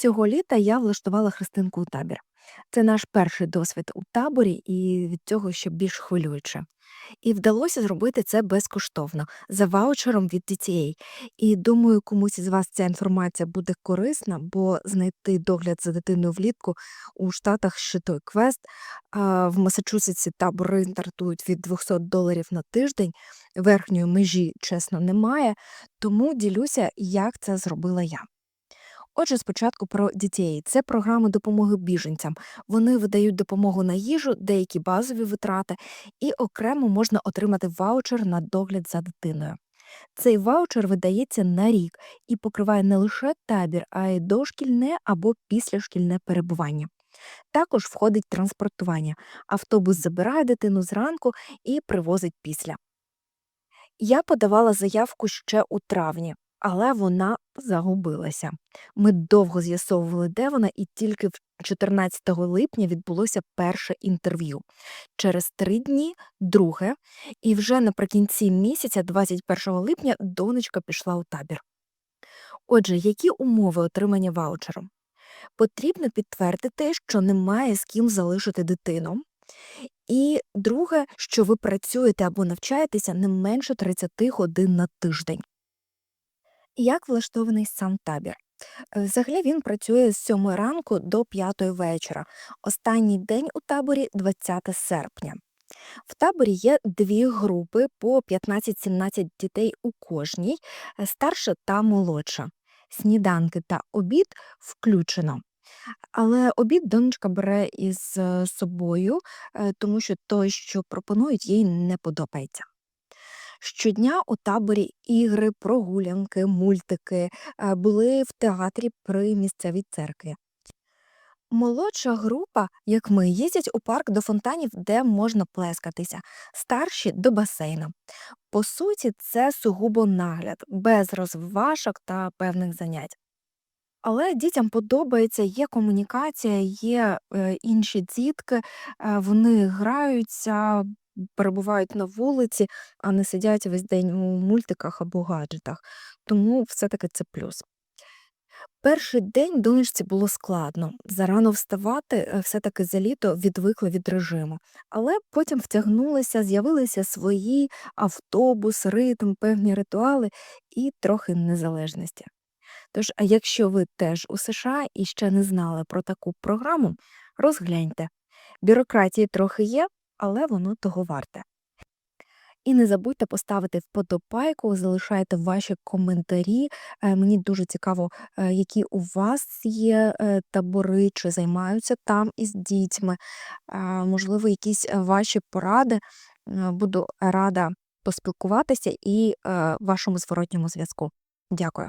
Цього літа я влаштувала Христинку у табір. Це наш перший досвід у таборі, і від цього ще більш хвилююче. І вдалося зробити це безкоштовно за ваучером від DTA. І думаю, комусь із вас ця інформація буде корисна, бо знайти догляд за дитиною влітку у Штатах ще той квест. В Масачусетсі табори стартують від 200 доларів на тиждень. Верхньої межі, чесно, немає. Тому ділюся, як це зробила я. Отже, спочатку про DTA. Це програми допомоги біженцям. Вони видають допомогу на їжу, деякі базові витрати, і окремо можна отримати ваучер на догляд за дитиною. Цей ваучер видається на рік і покриває не лише табір, а й дошкільне або післяшкільне перебування. Також входить транспортування. Автобус забирає дитину зранку і привозить після. Я подавала заявку ще у травні, але вона загубилася. Ми довго з'ясовували, де вона, і тільки в 14 липня відбулося перше інтерв'ю. Через три дні друге, і вже наприкінці місяця, 21 липня, донечка пішла у табір. Отже, які умови отримання ваучеру? Потрібно підтвердити, що немає з ким залишити дитину. І друге, що ви працюєте або навчаєтеся не менше 30 годин на тиждень. Як влаштований сам табір? Е, Взагалі він працює з 7 ранку до 5 вечора. Останній день у таборі 20 серпня. В таборі є дві групи по 15-17 дітей у кожній, е, старша та молодша. Сніданки та обід включено. Але обід донечка бере із е, собою, тому що той, що пропонують, їй не подобається. Щодня у таборі ігри, прогулянки, мультики е, були в театрі при місцевій церкві. Молодша група, як ми, їздять у парк до фонтанів, де можна плескатися, старші до басейну. По суті, це сугубо нагляд, без розважок та певних занять. Але дітям подобається, є комунікація, є е, інші дітки, е, вони граються, перебувають на вулиці, а не сидять весь день у мультиках або гаджетах. Тому все-таки це плюс. Перший день донечці було складно. Зарано вставати, е, все-таки за літо відвикли від режиму. Але потім втягнулися, з'явилися свої автобус, ритм, певні ритуали і трохи незалежності. Тож, а якщо ви теж у США і ще не знали про таку програму, розгляньте. Бюрократії трохи є, але воно того варте. І не забудьте поставити вподобайку, залишайте ваші коментарі. Е, Мені дуже цікаво, е, які у вас є е, табори, чи займаються там із дітьми. Можливо, якісь ваші поради. Буду рада поспілкуватися і вашому зворотньому зв'язку. Дякую.